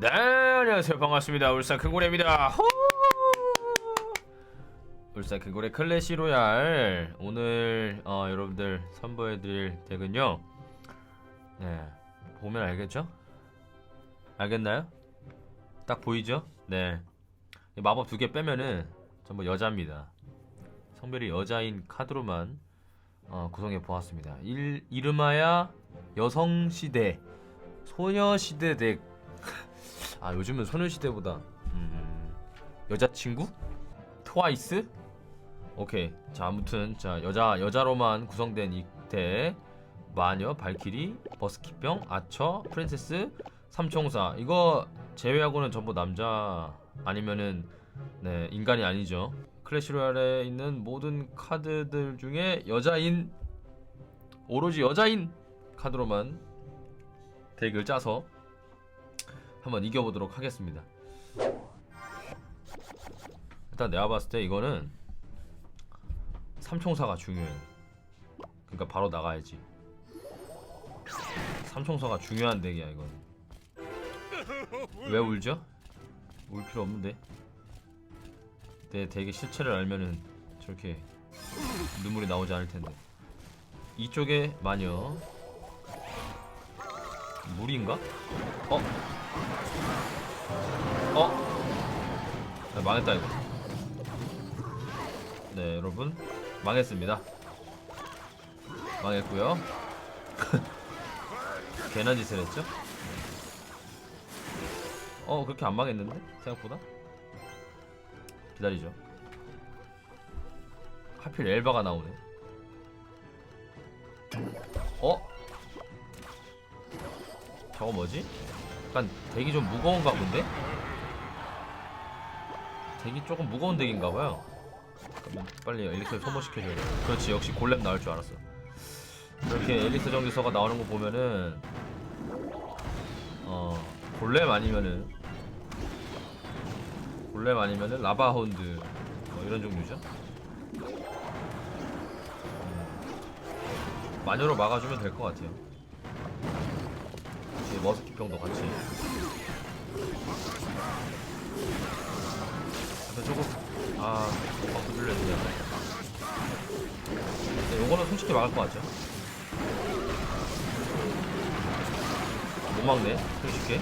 네 안녕하세요. 반갑습니다. 울산 큰고래입니다. 후! 울산 큰고래 클래시 로얄. 오늘 어, 여러분들 선보여드릴 덱은요. 네 보면 알겠죠? 알겠나요? 딱 보이죠? 네. 이 마법 두 개 빼면은 전부 여자입니다. 성별이 여자인 카드로만 어, 구성해 보았습니다. 일, 이름하야 여성시대 소녀시대 덱 아 요즘은 소녀시대보다 음, 여자친구? 트와이스? 오케이 자 아무튼 자 여자 여자로만 구성된 이대 마녀 발키리 버스키병 아처 프린세스 삼총사 이거 제외하고는 전부 남자 아니면은 네 인간이 아니죠 클래시 로얄에 있는 모든 카드들 중에 여자인 오로지 여자인 카드로만 덱을 짜서 한번 이겨보도록 하겠습니다. 일단 내가 봤을 때 이거는 삼총사가 중요해. 그러니까 바로 나가야지. 삼총사가 중요한 덱이야 이건. 왜 울죠? 울 필요 없는데. 내 덱의 실체를 알면은 저렇게 눈물이 나오지 않을 텐데. 이쪽에 마녀. 물인가? 어? 어? 아, 망했다 이거. 네 여러분. 망했습니다. 망했고요. 개나 짓을 했죠? 어 그렇게 안 망했는데? 생각보다? 기다리죠. 하필 엘바가 나오네. 어? 저거 뭐지? 약간 덱이 좀 무거운가 본데? 덱이 조금 무거운 덱인가 봐요. 그러면 빨리 엘릭스를 소모시켜줘야 돼. 그렇지 역시 골렘 나올 줄 알았어. 이렇게 엘릭스 전기서가 나오는 거 보면은 어 골렘 아니면은 골렘 아니면은 라바하운드 뭐 이런 종류죠? 음, 마녀로 막아주면 될 것 같아요. 이 머스키병도 같이. 근데 조금 아 눌려야 돼 네, 요거는 솔직히 막을 것 같죠? 못 막네 솔직히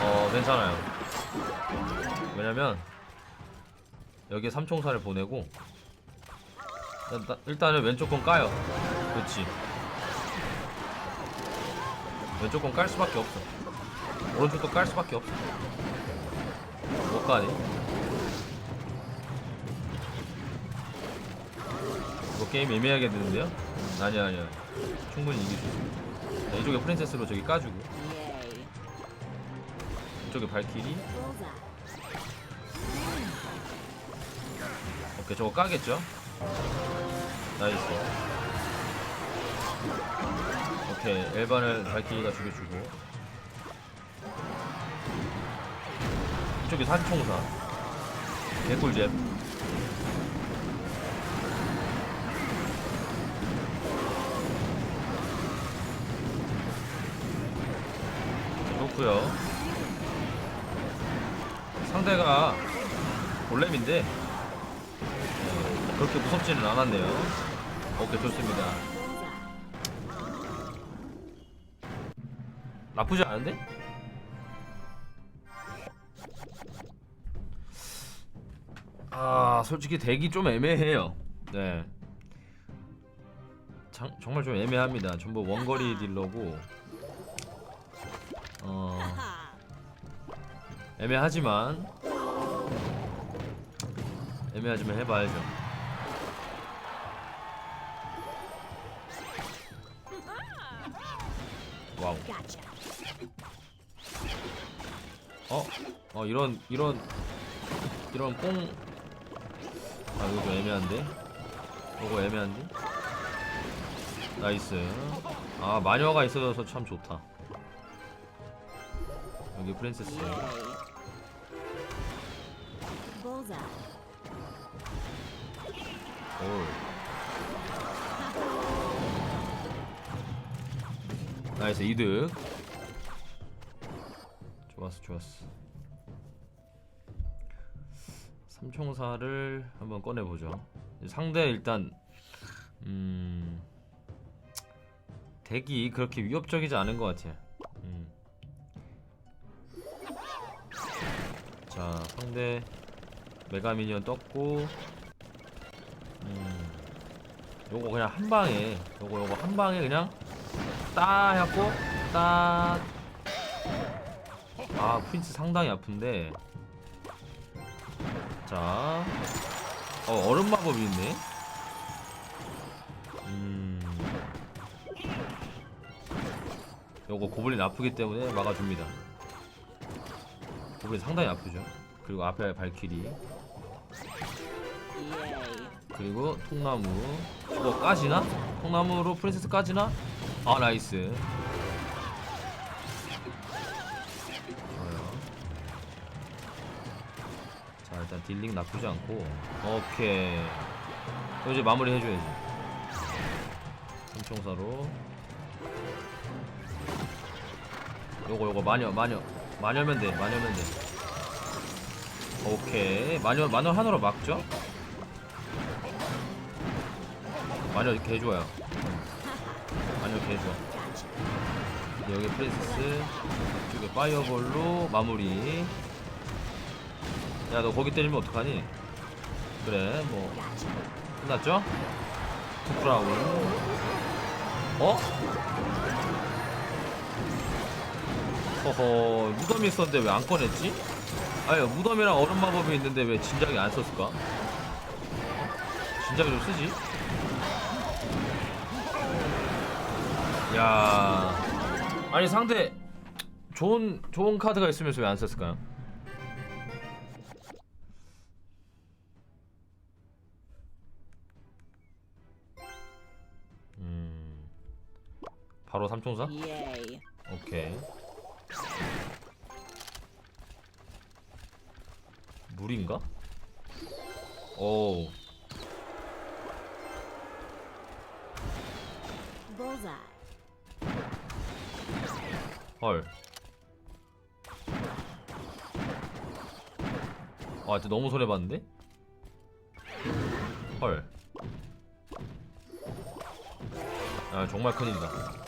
어 괜찮아요. 왜냐면 여기에 삼총사를 보내고 일단, 일단은 왼쪽 건 까요 그렇지 왼쪽 건 깔 수밖에 없어 오른쪽도 깔 수밖에 없어 못 가네 이거 게임 애매하겠는데요? 아니야 아니야 충분히 있어 자, 이쪽에 프린세스로 저기 까주고. 이쪽에 발키리. 오케이 저거 까겠죠? 나이스 오케이 엘반을 발키리가 죽여주고 이쪽에 산총사 개꿀잼 자, 좋구요 상대가 골렘인데 어, 그렇게 무섭지는 않았네요. 오케이 좋습니다. 나쁘지 않은데? 아 솔직히 덱이 좀 애매해요. 네. 장, 정말 좀 애매합니다. 전부 원거리 딜러고 어 애매하지만 애매하지만 해봐야죠. 어? 어 이런 이런 이런 꽁 아, 이거 좀 애매한데? 이거 애매한데? 나이스. 아, 마녀가 있어서 참 좋다. 여기 프린세스. 올. 나이스 이득 좋았어 좋았어 삼총사를 한번 꺼내보죠 상대 일단 음 덱이 그렇게 위협적이지 않은 것 같아 음. 자 상대 메가미니언 떴고 음 요거 그냥 한 방에 요거 요거 한 방에 그냥 따 해갖고 따. 아 프린스 상당히 아픈데. 자, 어 얼음 마법이 있네. 음. 요거 고블린 아프기 때문에 막아줍니다. 고블린 상당히 아프죠. 그리고 앞에 발키리. 그리고 통나무 이거 까지나? 통나무로 프린세스 까지나? 아 나이스 딜링 나쁘지 않고 오케이 이제 마무리 해줘야지 삼총사로 요거 요거 마녀 마녀 마녀면 돼 마녀면 돼 오케이 마녀 마녀 하나로 막죠? 마녀 개 좋아요. 마녀 개 좋아. 여기 프린세스 이쪽에 파이어볼로 마무리. 야 너 거기 때리면 어떡하니? 그래 뭐 끝났죠? 투크라운. 어? 허허 무덤이 있었는데 왜 안 꺼냈지? 아유 무덤이랑 얼음 마법이 있는데 왜 진작에 안 썼을까? 진작에 좀 쓰지? 야 아니 상대 좋은 좋은 카드가 있으면서 왜 안 썼을까요? 삼총사? Yay. 오케이 물인가? 오 Bullseye. 헐. 아, 진짜 너무 손해 봤는데? 헐. 아, 정말 큰일이다.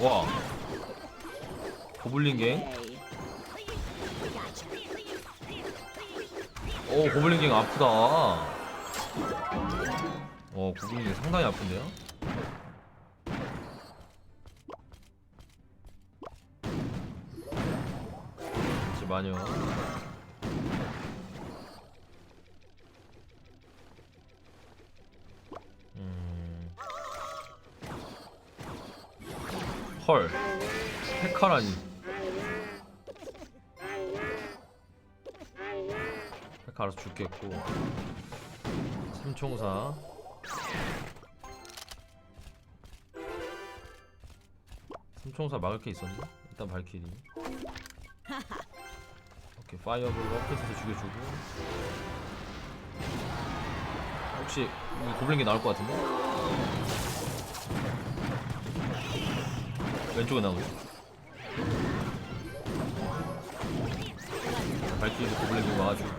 와. 고블린 갱. 오, 고블린 갱 아프다. 어, 고블린 갱 상당히 아픈데요? 그렇지, 마녀. 음. 헐. 헤카라니. 알아서 죽겠고. 삼총사. 삼총사 막을 게 있었나? 일단 발키리. 오케이 파이어볼로 어프에서 죽여주고. 혹시 고블린게 나올 것 같은데? 왼쪽에 나오고. 발키리도 고블린게 와가지고.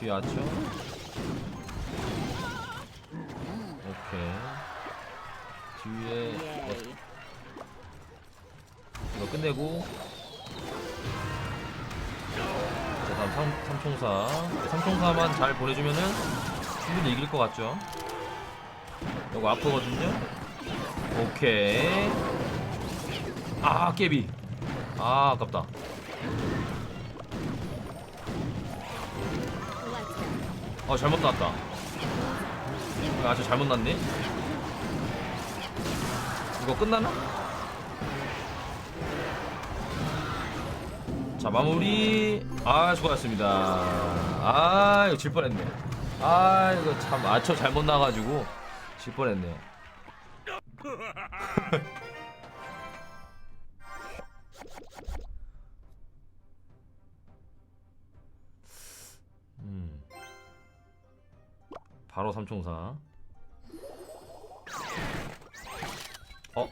뒤에 아쳐. 오케이. 뒤에 뭐, Yay. 이거 끝내고 자 다음 삼, 삼총사 삼총사만 잘 보내주면은 충분히 이길 것 같죠 이거 아프거든요 오케이 아 깨비 아 아깝다. 어 잘못 이거 아주 잘못 났네 이거 끝나나? 자 마무리. 아 수고하셨습니다. 아 이거 질 뻔했네. 아 이거 참 아처 잘못 나가지고 질 뻔했네요 바로 삼총사. 어?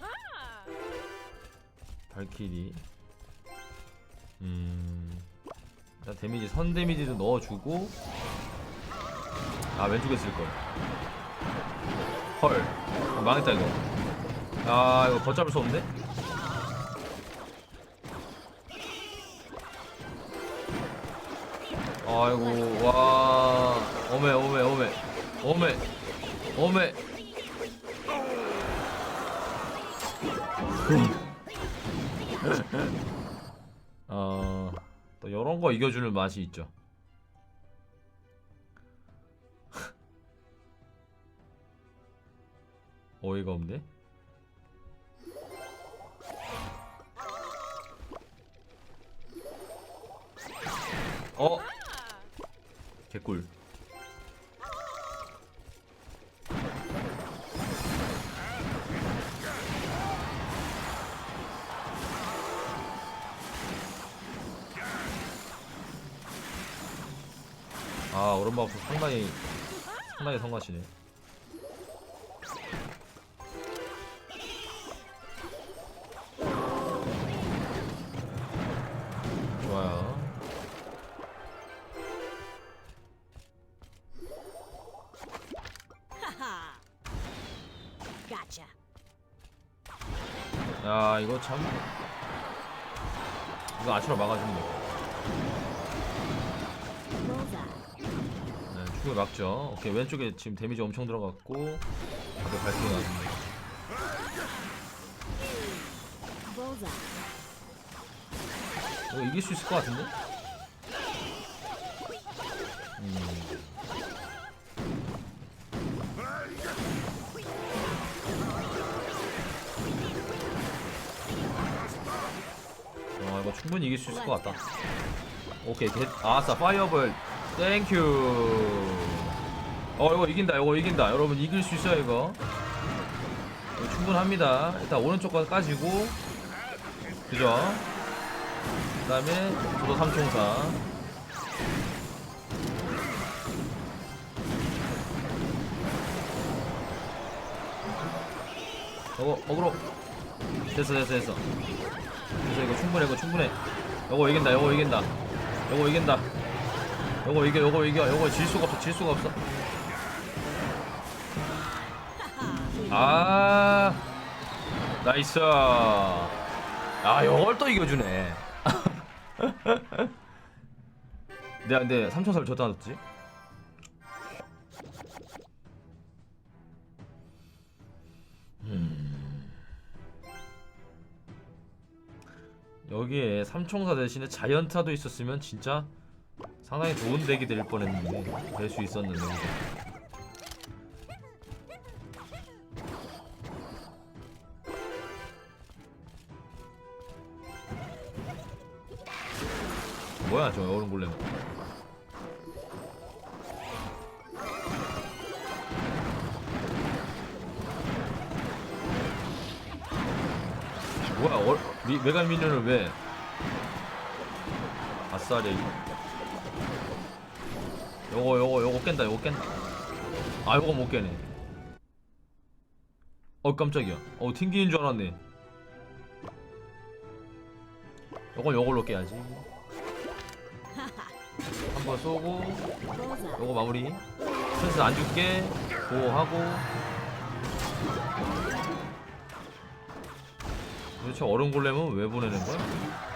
발키리. 음. 일단 데미지 선 데미지도 넣어주고. 아 왼쪽에 쓸걸. 헐. 어, 망했다 이거. 아 이거 걷잡을 수 없네? 아이고 와. 오메 오메 오메 오메 오메 어, 또 이런 거 이겨주는 맛이 있죠. 어이가 없네. 어, 개꿀. 오른발 상당히 상당히 성가시네. 좋아요. 야 이거 참 이거 아치로 막아주면 돼. 네, 축을 막죠. 오케이 왼쪽에 지금 데미지 엄청 들어갔고 앞에 발키리. Bullseye. 이거 이길 수 있을 것 같은데? 음. 어 이거 충분히 이길 수 있을 것 같다. 오케이 겟 아싸 파이어볼 땡큐. 어 이거 이긴다 이거 이긴다 여러분 이길 수 있어요 이거. 이거 충분합니다. 일단 오른쪽 거 까지고 그죠? 그 다음에 도도 삼총사. 어거 어그로 됐어 됐어 됐어 됐어 이거 충분해 이거 충분해 요거 이긴다 요거 이긴다 요거 이긴다 요거 이겨 요거 이겨 요거 질 수가 없어 질 수가 없어. 아 나이스. 아 요걸 또 이겨주네. 내가 근데 삼총사를 줬다 놨지? 여기에 삼총사 대신에 자이언타도 있었으면 진짜 상당히 좋은 덱이 될 뻔했는데 될 수 있었는데. 뭐야 저 얼음 골렘. 뭐야 얼, 미, 메가 미니언을 왜? 아싸리 요거 요거 요거 깬다 요거 깬다. 아 요거 못 깨네. 어 깜짝이야. 어 튕기는 줄 알았네. 요건 요걸로 깨야지. 한 번 쏘고. 요거 마무리. 스트레스 안 줄게 보호하고. 도대체 얼음 골렘은 왜 보내는 거야?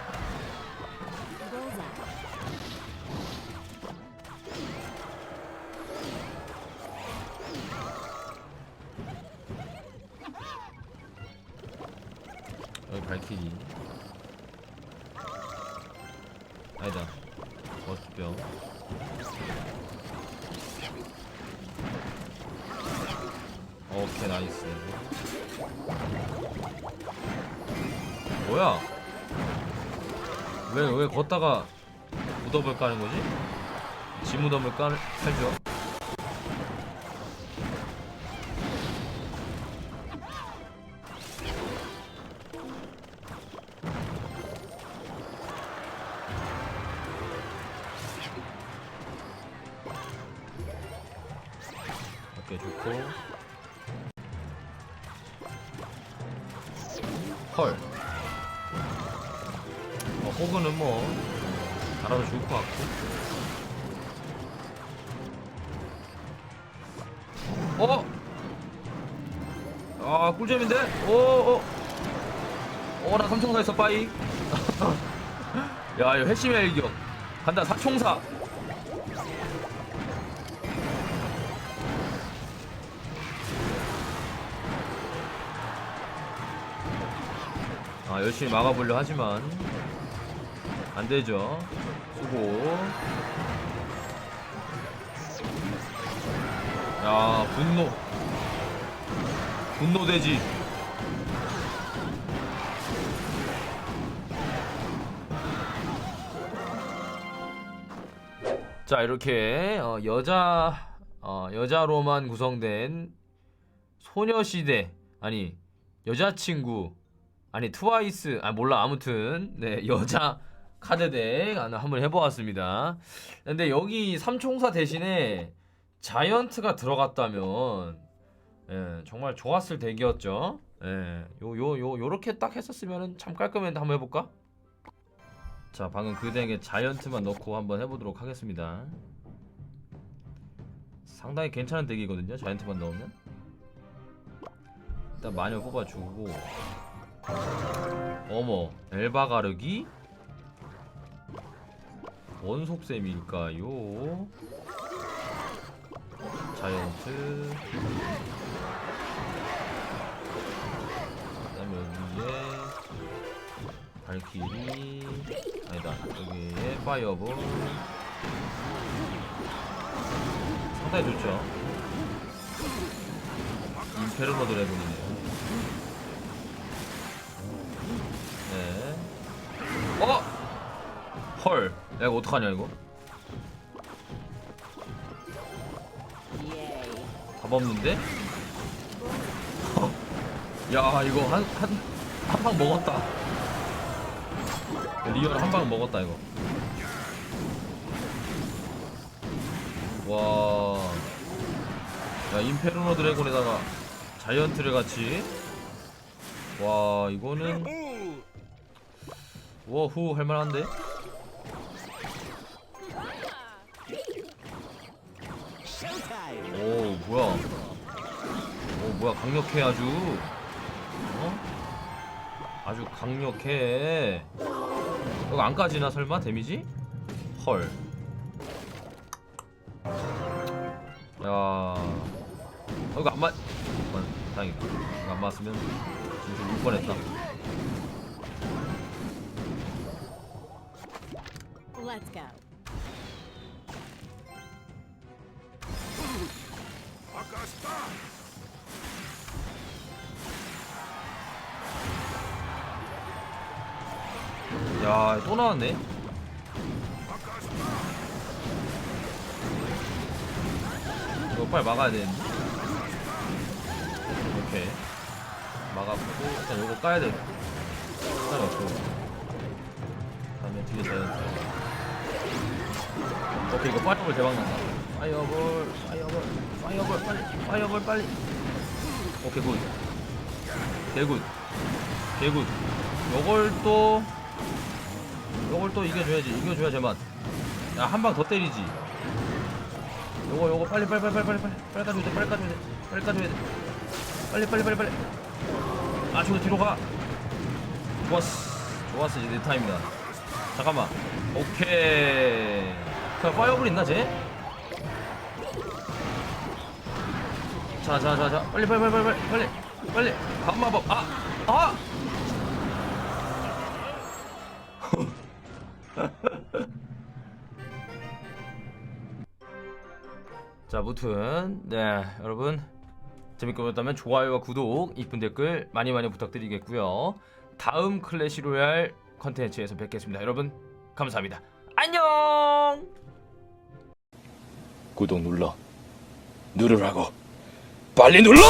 발키리. 아니다. 머스병. 오케이 나이스. 뭐야? 왜 왜 걷다가 무덤을 까는 거지? 지 무덤을 깔 깔죠. 좋고. 헐. 어, 호그는 뭐 알아서 죽을 것 같고. 어? 아 꿀잼인데? 오오 어나 삼총사 했어 빠이. 야 이거 회심의 일격. 간다 사총사 아 열심히 막아보려 하지만 안 되죠. 수고. 야 분노 분노 돼지. 자 이렇게 어, 여자 어, 여자로만 구성된 소녀시대 아니 여자친구 아니 트와이스 아 몰라 아무튼 네 여자 카드덱 한번 해보았습니다. 근데 여기 삼총사 대신에 자이언트가 들어갔다면 예, 정말 좋았을 덱이었죠. 예, 요 요 요 요렇게 딱 했었으면은 참 깔끔했는데 한번 해볼까? 자 방금 그 덱에 자이언트만 넣고 한번 해보도록 하겠습니다. 상당히 괜찮은 덱이거든요. 자이언트만 넣으면 일단 마녀 뽑아주고 어머 엘바 가르기? 원속셈일까요? 자이언트. 그다음에 여기에 발키리. 아니다 여기에 파이어볼. 상당히 좋죠? 임페르노 드래곤이네요 야, 이거 어떡하냐, 이거? 답 없는데? 야, 이거 한, 한, 한 방 먹었다. 리얼 한 방 먹었다, 이거. 와. 야, 임페르노 드래곤에다가 자이언트를 같이. 와, 이거는. 워후 할만한데? 뭐야 오 뭐야 강력해 아주 어? 아주 강력해 이거 안 까지나 설마 데미지? 헐 야, 어, 이거 안 맞, 어, 다행이다. 이거 안 맞으면 진짜 울 뻔했다. Let's go. 야, 또 나왔네. 이거 빨리 막아야 되는데. 오케이. 막았고, 일단 이거 까야 돼. 까놓고. 다음에 뒤에 자이언트. 오케이, 이거 파이어볼 대박 난다. 파이어볼, 파이어볼, 파이어볼, 빨리, 파이어볼, 빨리. 오케이, 굿. 개굿. 개굿. 요걸 또, 요걸 또 이겨줘야지. 이겨줘야 제맛. 야, 한 방 더 때리지. 요거, 요거, 빨리, 빨리, 빨리, 빨리, 빨리, 빨리, 까줘야 돼, 빨리 까줘야 돼, 빨리 까줘야 돼. 빨리, 빨리, 빨리, 빨리. 아, 저거 뒤로 가. 좋았어. 좋았어, 이제 내 타임이다. 잠깐만. 오케이. 자, 파이어볼 있나, 쟤? 자, 자, 자, 자. 빨리, 빨리, 빨리, 빨리, 빨리, 빨리. 빨리. 감마법. 아! 아! 자, 무튼 네, 여러분 재밌게 보셨다면 좋아요와 구독, 이쁜 댓글 많이 많이 부탁드리겠고요. 다음 클래시 로얄 컨텐츠에서 뵙겠습니다. 여러분 감사합니다. 안녕. 구독 눌러 누르라고 빨리 눌러!